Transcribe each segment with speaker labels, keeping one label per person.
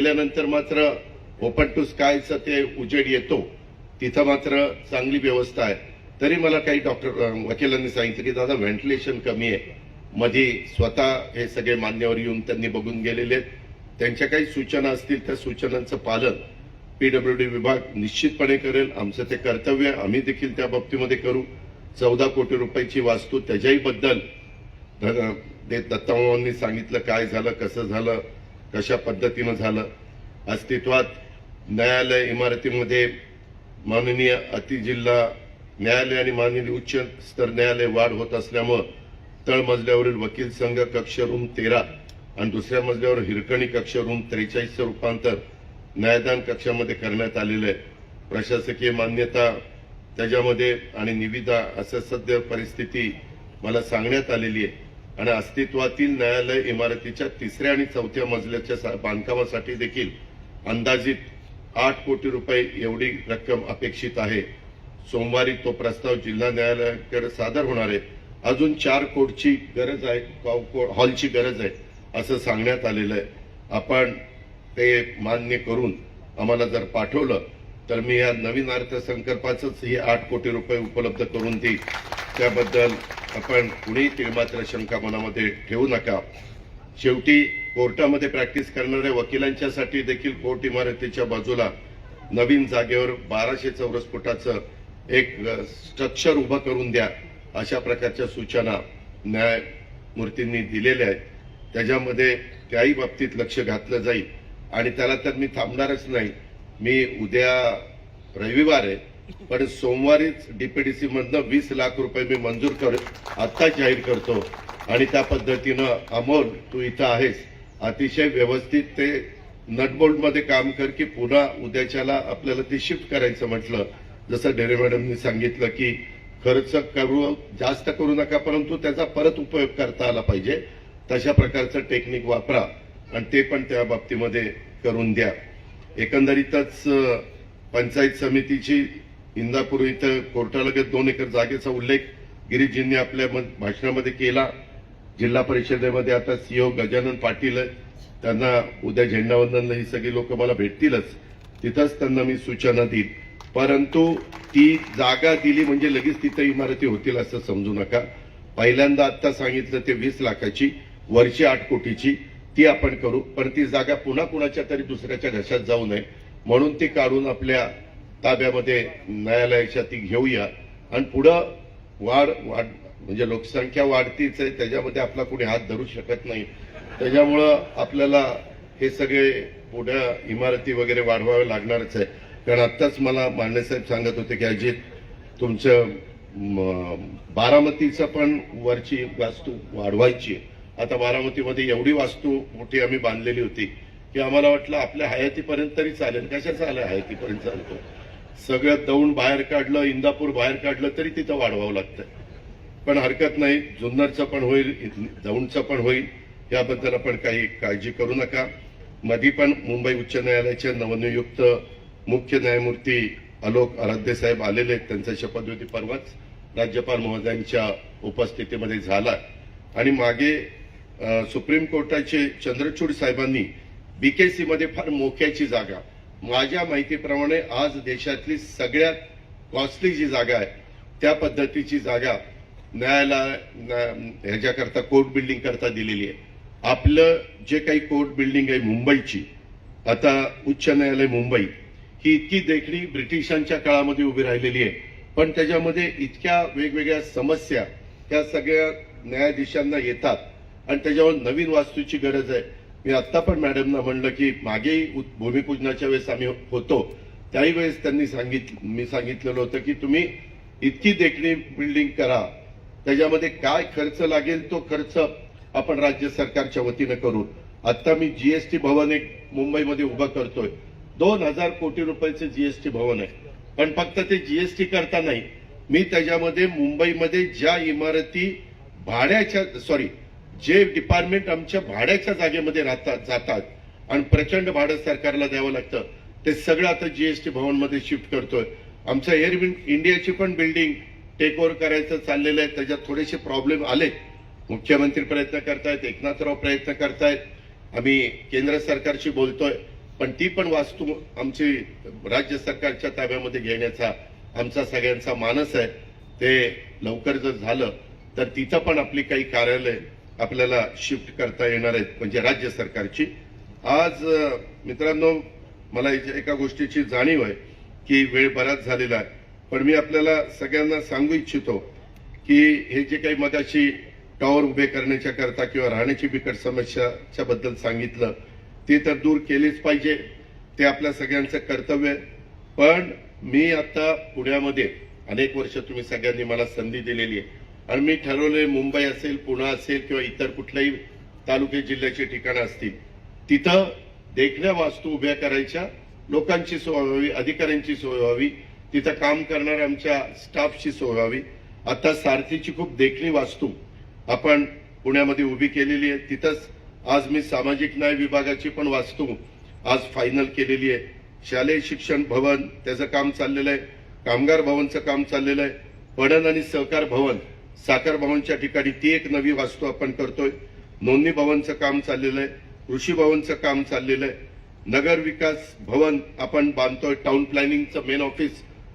Speaker 1: केल्यानंतर मात्र open to स्कायचं ते उजेड येतो. तिथं मात्र चांगली व्यवस्था आहे. तरी मला काही डॉक्टर वकिलांनी सांगितलं की दादा व्हेंटिलेशन कमी आहे. मध्ये स्वतः हे सगळे मान्यवर येऊन त्यांनी बघून गेलेले आहेत. त्यांच्या काही सूचना असतील त्या सूचनांचं पालन पीडब्ल्यूडी विभाग निश्चितपणे करेल. आमचं ते कर्तव्य आहे. आम्ही देखील त्या बाबतीमध्ये करू. चौदा कोटी रुपयाची वास्तू त्याच्याही बद्दल ध- ते सांगितलं काय झालं कसं झालं कशा पद्धतीनं झालं? अस्तित्वात न्यायालय इमारतीमध्ये माननीय अतिजिल्हा न्यायालय आणि माननीय उच्च स्तर न्यायालय वाढ होत असल्यामुळं तळमजल्यावरील वकील संघ कक्ष रूम तेरा आणि दुसऱ्या मजल्यावर हिरकणी कक्ष रूम त्रेचाळीसचं रूपांतर न्यायदान कक्षामध्ये करण्यात आलेलं आहे. प्रशासकीय मान्यता त्याच्यामध्ये आणि निविदा असं सध्या परिस्थिती मला सांगण्यात आलेली आहे. आणि अस्तित्वातील न्यायालय इमारतीच्या तिसऱ्या आणि चौथ्या मजल्याच्या सा- बांधकामासाठी देखील अंदाजित आठ कोटी रुपये एवढी रक्कम अपेक्षित आहे. सोमवारी तो प्रस्ताव जिल्हा न्यायालयाकडे सादर होणार आहे. अजून चार कोटची गरज आहे को- हॉलची गरज आहे असं सांगण्यात आलेलं आहे. आपण ते मान्य करून आम्हाला जर पाठवलं तर मी या नवीन अर्थसंकल्पाचंच ही आठ कोटी रुपये उपलब्ध करून देईल त्याबद्दल आपण कुणीही तिळमात्र शंका मनामध्ये ठेवू नका. शेवटी कोर्टामध्ये प्रॅक्टिस करणाऱ्या वकिलांच्यासाठी देखील कोर्ट इमारतीच्या बाजूला नवीन जागेवर बाराशे चौरस फुटाचं एक स्ट्रक्चर उभं करून द्या अशा प्रकारच्या सूचना न्यायमूर्तींनी दिलेल्या आहेत. त्याच्यामध्ये त्याही बाबतीत लक्ष घातलं जाईल. आणि त्याला तर मी थांबणारच नाही. मी उद्या रविवार आहे. पण सोमवारीच डीपीडीसी मधनं वीस लाख रुपये मी मंजूर कर आत्ता जाहीर करतो. आणि त्या पद्धतीनं अमोल तू इथं आहेस. अतिशय व्यवस्थित ते नटबोल्टमध्ये काम कर की पुन्हा उद्याच्याला आपल्याला ते शिफ्ट करायचं म्हटलं. जसं ढेरे मॅडमनी सांगितलं की खर्च करू जास्त करू नका परंतु त्याचा परत उपयोग करता आला पाहिजे. तशा प्रकारचं टेक्निक वापरा आणि ते पण त्या बाबतीमध्ये करून द्या. एकंदरीतच पंचायत समितीची इंदापूर इथं कोर्टालगत दोन एकर जागेचा उल्लेख गिरीजींनी आपल्या म- भाषणामध्ये केला. जिल्हा परिषदेमध्ये आता सीओ गजानन पाटील त्यांना उद्या झेंडावंदनला ही सगळी लोक मला भेटतीलच. तिथंच त्यांना मी सूचना देईल परंतु ती जागा दिली म्हणजे लगेच तिथं इमारती होतील असं समजू नका. पहिल्यांदा आता सांगितलं ते वीस लाखाची वर्षी आठ कोटीची ती आपण करू. पण ती जागा पुन्हा कुणाच्या तरी दुसऱ्याच्या घशात जाऊ नये. म्हणून ती काढून आपल्या ताब्यामध्ये न्यायालयाच्या ती घेऊया. आणि पुढं वाढ वाढ म्हणजे लोकसंख्या वाढतीच आहे त्याच्यामध्ये आपला कोणी हात धरू शकत नाही. त्याच्यामुळं आपल्याला हे सगळे पुढे इमारती वगैरे वाढवावे लागणारच आहे. कारण आत्ताच मला मांडेसाहेब सांगत होते की अजित तुमचं बारामतीचं पण वरची वास्तू वाढवायची आता बारामतीमध्ये एवढी वास्तू मोठी आम्ही बांधलेली होती की आम्हाला वाटलं आपल्या हयातीपर्यंत तरी चालेल. कशा आलं हयातीपर्यंत चालतो? सगळं दौंड बाहेर काढलं इंदापूर बाहेर काढलं तरी तिथं वाढवावं लागतं. पण हरकत नाही जुन्नरचं पण होईल दौंडचं पण होईल. याबद्दल आपण काही काळजी करू नका. मधी पण मुंबई उच्च न्यायालयाचे नवनियुक्त मुख्य न्यायमूर्ती आलोक आराध्य साहेब आलेले आहेत. त्यांचा शपथविधी परवाच राज्यपाल महोदयांच्या उपस्थितीमध्ये झाला. आणि मागे सुप्रीम कोर्टाचे चंद्रचूड साहेबांनी बीकेसी मध्ये फार मोक्याची जागा माझ्या माहितीप्रमाणे आज देशातली सगळ्यात कॉस्टली जी जागा आहे त्या पद्धतीची जागा न्यायालय न्या- ह्याच्याकरता कोर्ट बिल्डिंग करता दिलेली आहे. आपलं जे काही कोर्ट बिल्डिंग आहे मुंबईची आता उच्च न्यायालय मुंबई ही इतकी देखणी ब्रिटिशांच्या काळामध्ये उभी राहिलेली आहे. पण त्याच्यामध्ये इतक्या वेगवेगळ्या समस्या त्या सगळ्या न्यायाधीशांना येतात आणि त्याच्यावर नवीन वास्तूची गरज आहे. मी आत्ता पण मॅडमना म्हणलं की मागेही भूमिपूजनाच्या वेळेस आम्ही होतो. त्याही वेळेस त्यांनी सांगितलं मी सांगितलेलं होतं की तुम्ही इतकी देखणी बिल्डिंग करा. त्याच्यामध्ये काय खर्च लागेल तो खर्च आपण राज्य सरकारच्या वतीनं करू. आता मी जीएसटी भवन एक मुंबईमध्ये उभं करतोय. दोन हजार कोटी रुपयाचे जीएसटी भवन आहे. पण फक्त ते जीएसटी करता नाही. मी त्याच्यामध्ये मुंबईमध्ये ज्या इमारती भाड्याच्या सॉरी जे डिपार्टमेंट आमच्या भाड्याच्या जागेमध्ये राहतात जातात आणि प्रचंड भाडं सरकारला द्यावं लागतं ते सगळं आता जीएसटी भवनमध्ये शिफ्ट करतोय. आमचं एअर इंडियाची पण बिल्डिंग टेक ओव्हर करायचं चाललेलं आहे. त्याच्यात थोडेसे प्रॉब्लेम आले. मुख्यमंत्री प्रयत्न करतायत एकनाथराव प्रयत्न करतायत. आम्ही केंद्र सरकारशी बोलतोय. पण ती पण वास्तू आमची राज्य सरकारच्या ताब्यामध्ये घेण्याचा आमचा सगळ्यांचा मानस आहे. ते लवकर जर झालं तर तिथं पण आपली काही कार्यालय आपल्याला शिफ्ट करता येणार आहेत म्हणजे राज्य सरकारची. आज मित्रांनो मला एका गोष्टीची जाणीव आहे की वेळ बराच झालेला आहे. पण मी आपल्याला सगळ्यांना सांगू इच्छितो की हे जे काही मगाशी टॉवर उभे करण्याच्या करता किंवा राहण्याची बिकट समस्याच्या बद्दल सांगितलं ते तर दूर केलीच पाहिजे. ते आपल्या सगळ्यांचं कर्तव्य पण मी आता पुण्यामध्ये अनेक वर्ष तुम्ही सगळ्यांनी मला संधी दिलेली आहे. आणि मी ठरवले मुंबई असेल पुणे असेल किंवा इतर कुठल्याही तालुके जिल्ह्याची ठिकाणं असतील तिथं देखण्या वास्तू उभ्या करायच्या लोकांची सोय व्हावी अधिकाऱ्यांची सोय व्हावी तिथं काम करणाऱ्या आमच्या स्टाफची सोय व्हावी. आता सारथीची खूप देखणी वास्तू आपण पुण्यामध्ये उभी केलेली आहे. तिथंच आज मी सामाजिक न्याय विभागाची पण वास्तू आज फायनल केलेली आहे. शालेय शिक्षण भवन त्याचं काम चाललेलं आहे. कामगार भवनचं काम चाललेलं आहे. पणन आणि सहकार भवन साखर भवनच्या ठिकाणी ती एक नवी वास्तू आपण करतोय. नोंदणी भवनचं काम चाललेलं आहे. कृषी भवनचं काम चाललेलं आहे. नगर विकास भवन आपण बांधतोय. टाउन प्लॅनिंगचं मेन ऑफिस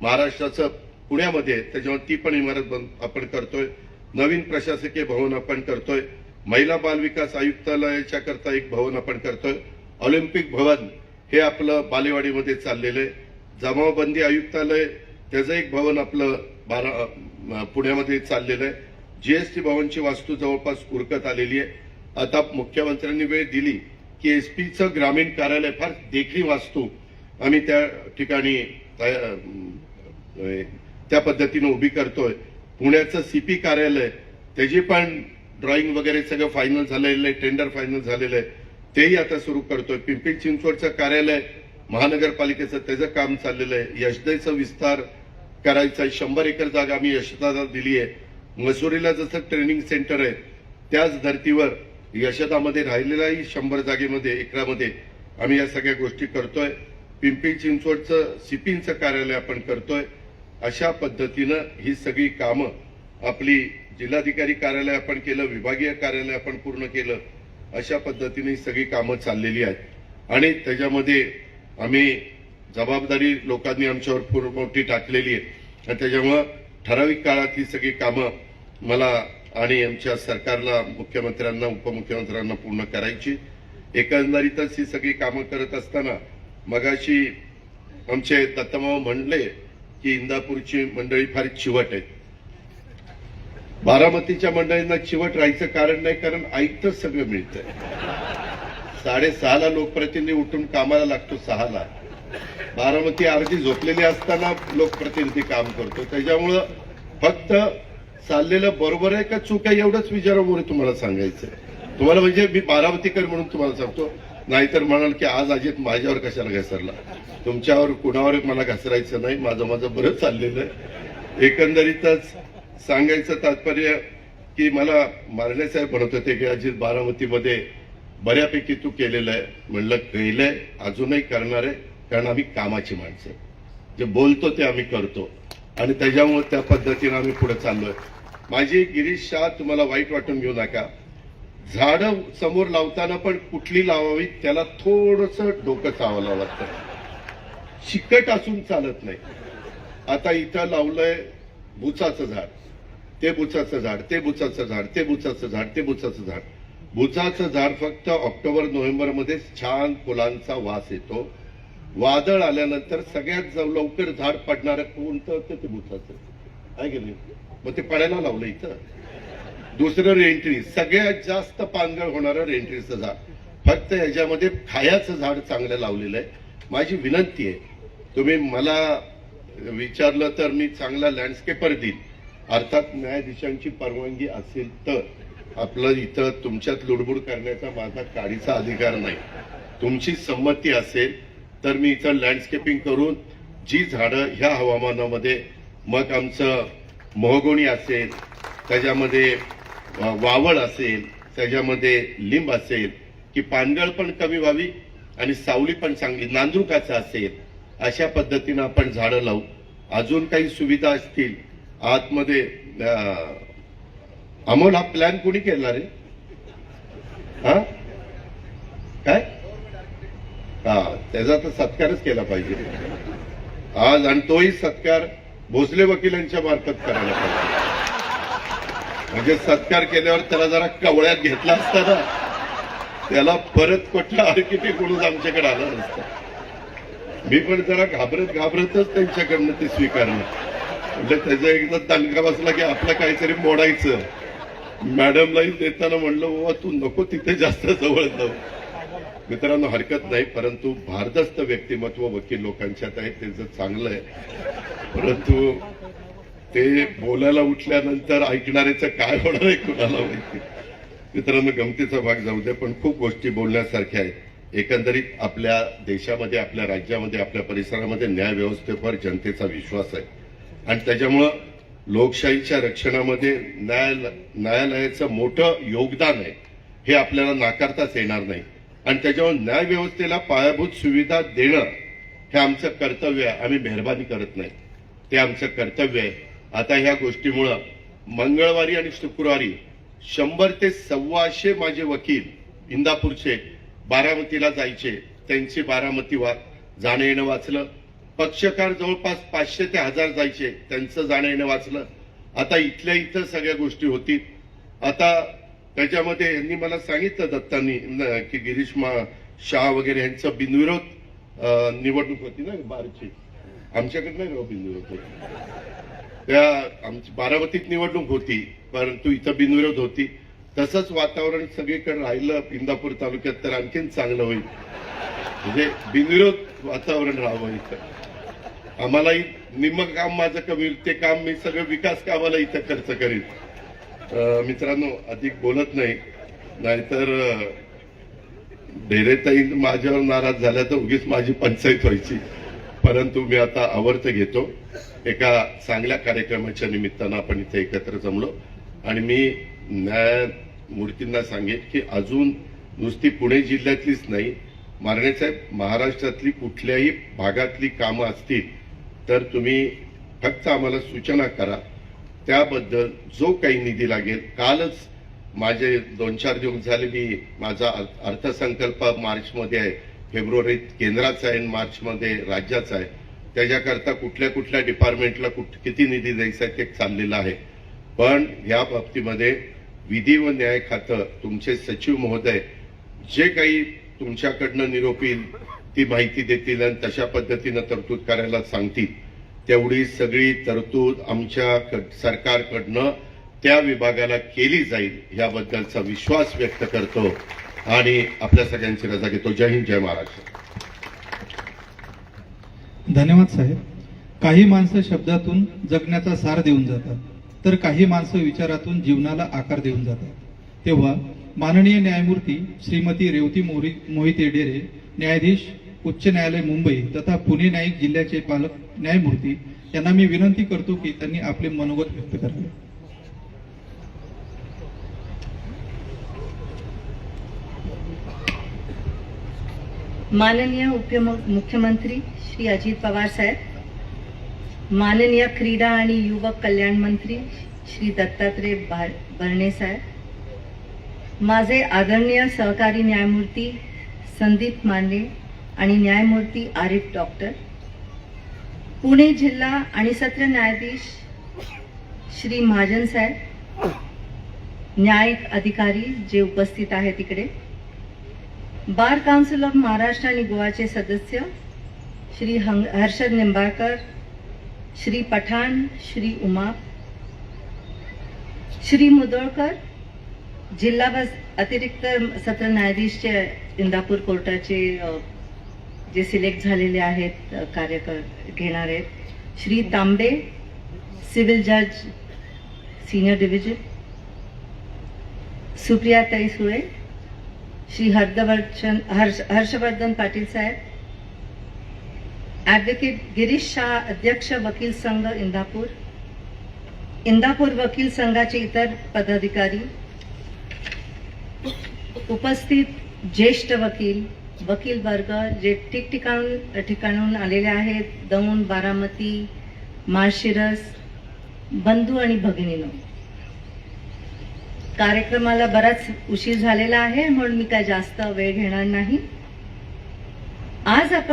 Speaker 1: महाराष्ट्राचं पुण्यामध्ये आहे. त्याच्यामुळे ती पण इमारत आपण करतोय. नवीन प्रशासकीय भवन आपण करतोय. महिला बाल विकास आयुक्तालयाच्या करता एक भवन आपण करतोय. ऑलिम्पिक भवन हे आपलं बालेवाडीमध्ये चाललेलं आहे. जमावबंदी आयुक्तालय त्याचं एक भवन आपलं बारा पुण्यामध्ये चाललेलं आहे. जीएसटी भवनची वास्तू जवळपास उरकत आलेली आहे. आता मुख्यमंत्र्यांनी वेळ दिली की एसपीचं ग्रामीण कार्यालय फार देखणी वास्तू आम्ही त्या ठिकाणी तया- त्या पद्धतीनं उभी करतोय. पुण्याचं सीपी कार्यालय त्याची पण ड्रॉइंग वगैरे सगळं फायनल झालेलं आहे टेंडर फायनल झालेलं आहे. तेही आता सुरू करतोय. पिंपरी चिंचवडचं कार्यालय महानगरपालिकेचं त्याचं काम चाललेलं आहे. यशदेचं विस्तार करायचा आहे. शंभर एकर जागा आम्ही यशदादा दिली आहे. मसुरीला जसं ट्रेनिंग सेंटर आहे त्याच धर्तीवर यशदामध्ये राहिलेलाही शंभर जागेमध्ये एकरामध्ये आम्ही या सगळ्या गोष्टी करतोय. पिंपरी चिंचवडचं सिपिंगचं कार्यालय आपण करतोय. अशा पद्धतीनं ही सगळी कामं आपली जिल्हाधिकारी कार्यालय आपण केलं विभागीय कार्यालय आपण पूर्ण केलं अशा पद्धतीने ही सगळी कामं चाललेली आहेत. आणि त्याच्यामध्ये आम्ही जबाबदारी लोकांनी आमच्यावर पूर्ण मोठी टाकलेली आहे. आणि त्याच्यामुळं ठराविक काळात ही सगळी कामं मला आणि आमच्या सरकारला मुख्यमंत्र्यांना उपमुख्यमंत्र्यांना पूर्ण करायची. एकंदरीतच ही सगळी कामं करत असताना मगाशी आमचे दत्तमाव म्हणले की इंदापूरची मंडळी फार चिवट आहेत बारामतीच्या मंडळींना चिवट राहायचं कारण नाही कारण ऐकतच सगळं मिळतंय. साडेसहाला लोकप्रतिनिधी उठून कामाला लागतो सहाला. बारामती अर्धी झोपलेली असताना लोकप्रतिनिधी काम करतो. त्याच्यामुळं फक्त चाललेलं बरोबर आहे का चूक आहे एवढंच विचारामुळे तुम्हाला सांगायचं तुम्हाला म्हणजे मी बारामतीकर म्हणून तुम्हाला सांगतो. नाहीतर म्हणाल की आज अजित माझ्यावर कशाला घसरला? तुमच्यावर कुणावर मला घसरायचं नाही. माझं माझं बरं चाललेलं आहे. एकंदरीतच सांगायचं तात्पर्य की मला मारणे साहेब म्हणत होते की अजित बारामतीमध्ये बऱ्यापैकी तू केलेलं आहे. म्हणलं केलंय. अजूनही करणार आहे. कारण आम्ही कामाची माणसं जे बोलतो ते आम्ही करतो. आणि त्याच्यामुळे त्या पद्धतीनं आम्ही पुढे चाललोय. माझी गिरीश शाह तुम्हाला वाईट वाटून घेऊ नका. झाडं समोर लावताना पण कुठली लावावी त्याला थोडस डोकं चावावं लागतं. शिकट असून चालत नाही. आता इथं लावलंय बुचाचं झाड. ते बुचाचं झाड ते बुचाचं झाड ते बुचाचं झाड ते बुचाचं झाड. बुचाचं झाड फक्त ऑक्टोबर नोव्हेंबरमध्येच छान फुलांचा वास येतो. वादळ आल्यानंतर सगळ्यात लवकर झाड पडणार कोणतं तर ते बुचाचं आहे की नाही? मग ते पडायला लावलं इथं. दुसरं रेंट्री सगळ्यात जास्त पानगळ होणारं रेंट्रीचं झाड. फक्त याच्यामध्ये खायाचं झाड चांगलं लावलेलं आहे. माझी विनंती आहे तुम्ही मला विचारलं तर मी चांगला लँडस्केपर देईन. अर्थात न्यायाधीशांची परवानगी असेल तर. आपलं इथं तुमच्यात लुडबुड करण्याचा माझा काडीचा अधिकार नाही. तुमची संमती असेल तर मी इथं लँडस्केपिंग करून जी झाडं ह्या हवामानामध्ये मग आमचं मोहगोणी असेल त्याच्यामध्ये वावळ असेल त्याच्यामध्ये लिंब असेल की पानगळ पण कमी व्हावी आणि सावली पण चांगली नांदरुकाचं असेल अशा पद्धतीनं आपण झाडं लावू. अजून काही सुविधा असतील आतमध्ये अमोल हा प्लॅन कोणी केला रे? हा? काय? हा त्याचा तर सत्कारच केला पाहिजे. आज आणि तोही सत्कार भोसले वकिलांच्या मार्फत करायला पाहिजे. म्हणजे सत्कार केल्यावर त्याला जरा कवळ्यात घेतला असता ना त्याला परत कुठला आर्किटेक्ट म्हणून आमच्याकडे आला नसता. मी पण जरा घाबरत घाबरतच त्यांच्याकडनं ते स्वीकारलं म्हणजे त्याचा एकदा तणका बसला की आपलं काहीतरी मोडायचं. मॅडमलाही देताना म्हणलं बाबा तू नको तिथे जास्त जवळ जाऊ. मित्रांनो हरकत नाही परंतु भारदस्त व्यक्तिमत्व वकील लोकांच्यात आहे त्याचं चांगलं आहे. परंतु ते बोलायला उठल्यानंतर ऐकणाऱ्याचं काय होणार आहे कुणाला माहिती? मित्रांनो गमतीचा भाग जाऊ दे पण खूप गोष्टी बोलण्यासारख्या आहेत. एकंदरीत आपल्या देशामध्ये आपल्या राज्यामध्ये आपल्या परिसरामध्ये न्याय व्यवस्थेवर जनतेचा विश्वास आहे. आणि त्याच्यामुळं लोकशाहीच्या रक्षणामध्ये न्यायालयाचं मोठं योगदान आहे. हे आपल्याला नाकारताच येणार नाही. आणि त्याच्यावर न्यायव्यवस्थेला पायाभूत सुविधा देणं हे आमचं कर्तव्य आहे. आम्ही मेहरबानी करत नाही. ते आमचं कर्तव्य आहे. आता ह्या गोष्टीमुळं मंगळवारी आणि शुक्रवारी शंभर ते सव्वाशे माझे वकील इंदापूरचे बारामतीला जायचे. त्यांची बारामती वा जाणं येणं वाचलं. पक्षकार जवळपास पाचशे ते हजार जायचे. त्यांचं जाणं येणं वाचलं. आता इथल्या इथं सगळ्या गोष्टी होतील. आता त्याच्यामध्ये यांनी मला सांगितलं दत्तांनी की गिरीश मा शाह वगैरे यांचं बिनविरोध निवडणूक होती ना बारची. आमच्याकडे नाही राव बिनविरोध होती. त्या आमची बारामतीत निवडणूक होती परंतु इथं बिनविरोध होती. तसंच वातावरण सगळीकडे राहिलं इंदापूर तालुक्यात तर आणखीन चांगलं होईल. म्हणजे बिनविरोध वातावरण राहावं इथं. आम्हालाही निम्म काम माझं कमी ते काम मी सगळं विकास कामाला इथं खर्च करीन. मित्रांनो अधिक बोलत नाही. नाहीतर अं, ढेरेताई माझ्यावर नाराज झाल्या तर उगीच माझी पंचायत व्हायची. परंतु मी आता आवर्त घेतो. एका चांगल्या कार्यक्रमाच्या निमित्तानं आपण इथे एकत्र जमलो. आणि मी न्यायमूर्तींना सांगेन की अजून नुसती पुणे जिल्ह्यातलीच नाही मारणेसाहेब महाराष्ट्रातली कुठल्याही भागातली कामं असतील तर तुम्ही फक्त आम्हाला सूचना करा. त्याबद्दल जो काही निधी लागेल कालच माझे दोन चार दिवस झाले मी माझा अर्थसंकल्प मार्चमध्ये आहे फेब्रुवारीत केंद्राचा आहे मार्चमध्ये राज्याचा आहे. त्याच्याकरता कुठल्या कुठल्या डिपार्टमेंटला कुठ किती निधी द्यायचा आहे ते चाललेलं आहे. पण या बाबतीमध्ये विधी व न्याय खातं तुमचे सचिव महोदय जे काही तुमच्याकडनं निरोपील ती माहिती देतील आणि तशा पद्धतीनं तरतूद करायला सांगतील. तेवढी सगळी तरतूद आमच्या सरकारकडनं त्या विभागाला केली जाईल याबद्दलचा विश्वास व्यक्त करतो आणि आपल्या सगळ्यांची रजा घेतो. जय हिंद जय महाराष्ट्र.
Speaker 2: धन्यवाद साहेब. काही माणसं शब्दातून जगण्याचा सार देऊन जातात तर काही माणसं विचारातून जीवनाला आकार देऊन जातात. तेव्हा माननीय न्यायमूर्ती श्रीमती रेवती मोरी मोहिते डेरे न्यायाधीश उच्च न्यायालय मुंबई तथा पुणे न्यायिक जिल्ह्याचे पालक न्यायमूर्ती यांना मी विनंती करतो की त्यांनी आपले मनोगत व्यक्त करावे.
Speaker 3: माननीय उपमुख्यमंत्री श्री अजित पवार साहेब माननीय क्रीडा आणि युवक कल्याण मंत्री श्री दत्तात्रय भा- भरणे साहेब माझे आदरणीय सहकारी न्यायमूर्ती संदीप मांडे आणि न्यायमूर्ती आरिफ डॉक्टर. पुणे जिल्हा आणि सत्र न्यायाधीश श्री महाजन साहेब. न्यायिक अधिकारी जे उपस्थित आहेत तिकडे. बार काउन्सिल ऑफ महाराष्ट्र आणि गोवाचे सदस्य श्री हंग हर्षद निंबाळकर श्री पठाण श्री उमा श्री मुदोळकर जिल्हा बस अतिरिक्त सत्र न्यायाधीशचे इंदापूर कोर्टाचे जे सिलेक्ट झालेले आहेत कार्यकर कार्य घेणार आहेत. श्री तांबे सिव्हिल जज सिनियर डिव्हिजन. सुप्रियाताई सुळे श्री हर्षवर्धन हर्ष हर्षवर्धन पाटील साहेब. ॲडव्होकेट गिरीश शाह अध्यक्ष वकील संघ इंदापूर. इंदापूर वकील संघाचे इतर पदाधिकारी. उपस्थित ज्येष्ठ वकील वकील वर्ग जे ठिकठिकाणून ठिकाणून आलेले आहेत दौंड बारामती माळशिरस बंधू आणि भगिनीनो. कार्यक्रमाला बराच उशीर झालेला आहे म्हणून मी काय जास्त वेळ घेणार नाही. आज आपण